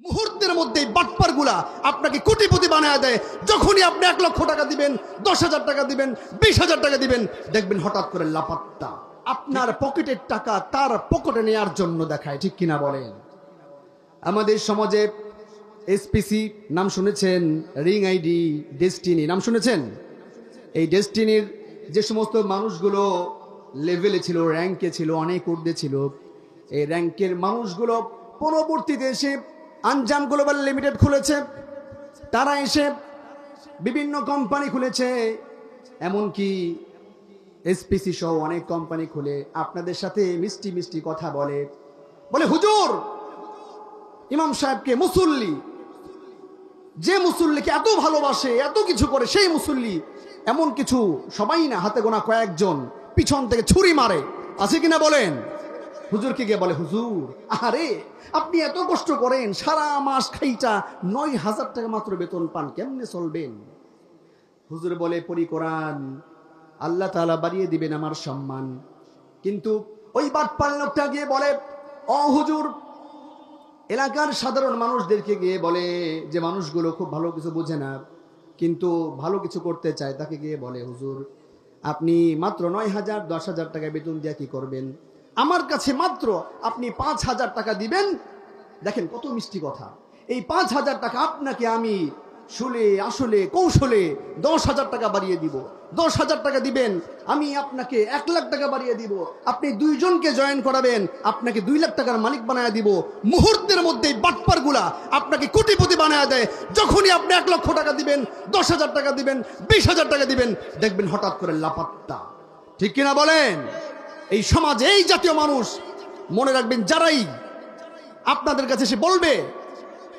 মুহূর্তের মধ্যেই বাটপারগুলা আপনাকে কোটিপতি বানায় দেয়। যখনই আপনি এক লক্ষ টাকা দিবেন, দশ হাজার টাকা দিবেন, বিশ হাজার টাকা দিবেন, দেখবেন হঠাৎ করে লাপাত্তা আপনার পকেটের টাকা তার পকেটে নেয়ার জন্য দেখায়, ঠিক কিনা বলেন? আমাদের সমাজে এসপিসি নাম শুনেছেন? রিং আইডি ডেস্টিনি, নাম শুনেছেন? এই ডেস্টিনির যে সমস্ত মানুষগুলো লেভেলে ছিল, র্যাঙ্কে ছিল, অনেক ঊর্ধ্বে ছিল, এই র্যাঙ্কের মানুষগুলো পরবর্তীতে এসে আনজাম গ্লোবাল লিমিটেড খুলেছে। তারা এসে বিভিন্ন কোম্পানি খুলেছে। এমনকি এসপিসি সহ অনেক কোম্পানি খুলে। আপনাদের সাথে মিষ্টি মিষ্টি কথা বলে। বলে, হুজুর, ইমাম সাহেবকে মুসল্লি, যে মুসল্লিকে এত ভালোবাসে, এত কিছু করে, সেই মুসল্লি, এমন কিছু সবাই না হাতে গোনা কয়েকজন পিছন থেকে ছুরি মারে। আছে কিনা বলেন? হুজুরকে গিয়ে বলে, হুজুর আরে আপনি এত কষ্ট করেন, সারা মাস খাইটা নয় হাজার টাকা মাত্র বেতন পান, কেমনে চলবেন? হুজুর বলে, পরি কোরআন, আল্লাহ তালা বাড়িয়ে দিবেন আমার সম্মান। কিন্তু ওই বাটপাল লোকটা গিয়ে বলে অ হুজুর, এলাকার সাধারণ মানুষদেরকে গিয়ে বলে যে মানুষগুলো খুব ভালো কিছু বোঝে না, কিন্তু ভালো কিছু করতে চায়, তাকে গিয়ে বলে, হুজুর, আপনি মাত্র নয় হাজার, দশ হাজার টাকা বেতন দিয়ে কি করবেন? আমার কাছে মাত্র আপনি পাঁচ হাজার টাকা দিবেন। দেখেন কত মিষ্টি কথা। এই পাঁচ হাজার টাকা আপনাকে আমি শুলে, আসলে, কৌশলে দশ হাজার টাকা বাড়িয়ে দিব। দশ হাজার টাকা দিবেন, আমি আপনাকে এক লাখ টাকা বাড়িয়ে দিব। আপনি দুইজনকে জয়েন করাবেন, আপনাকে দুই লাখ টাকার মালিক বানায় দিব। মুহূর্তের মধ্যেই বাটপারগুলা আপনাকে কোটিপতি বানায় দেয়। যখনই আপনি এক লক্ষ টাকা দিবেন, দশ হাজার টাকা দিবেন, বিশ হাজার টাকা দিবেন, দেখবেন হঠাৎ করে লাপাত্তা। ঠিক কিনা বলেন? এই সমাজে এই জাতীয় মানুষ মনে রাখবেন যারাই আপনাদের কাছে সে বলবে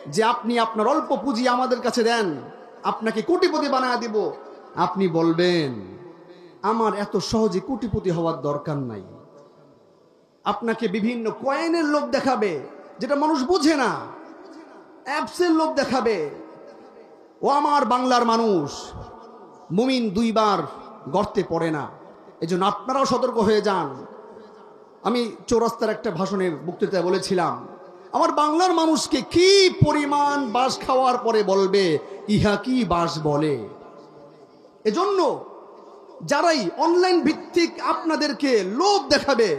যে আপনি আপনার অল্প পুঁজি আমাদের কাছে দেন, আপনাকে কোটিপতি বানায় দিব। আপনি বলবেন, আমার এত সহজে কোটিপতি হওয়ার দরকার নাই। আপনাকে বিভিন্ন কয়েনের লোভ দেখাবে, যেটা মানুষ বোঝে না। অ্যাপসের লোভ দেখাবে। ও আমার বাংলার মানুষ, মুমিন দুইবার গর্তে পড়ে না। এজন্য আপনারাও সতর্ক হয়ে যান। আমি চৌরাস্তার একটা ভাষণের বক্তৃতায় বলেছিলাম, আমার বাংলার মানুষকে কি পরিমাণ বাস খাওয়ার পরে বলবে, ইহা কি বাস বলে? এজন্য যারাই অনলাইন ভিত্তিক আপনাদেরকে লোভ দেখাবে,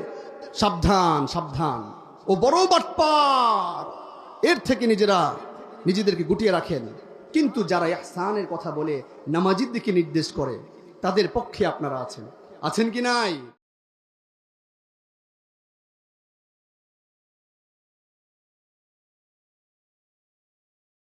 সাবধান সাবধান ও বড় বাটপার। এর থেকে নিজেরা নিজেদেরকে গুটিয়ে রাখেন। কিন্তু যারা ইহসানের কথা বলে নামাজির দিকে নির্দেশ করে, তাদের পক্ষে আপনারা আছেন। আছেন কি নাই?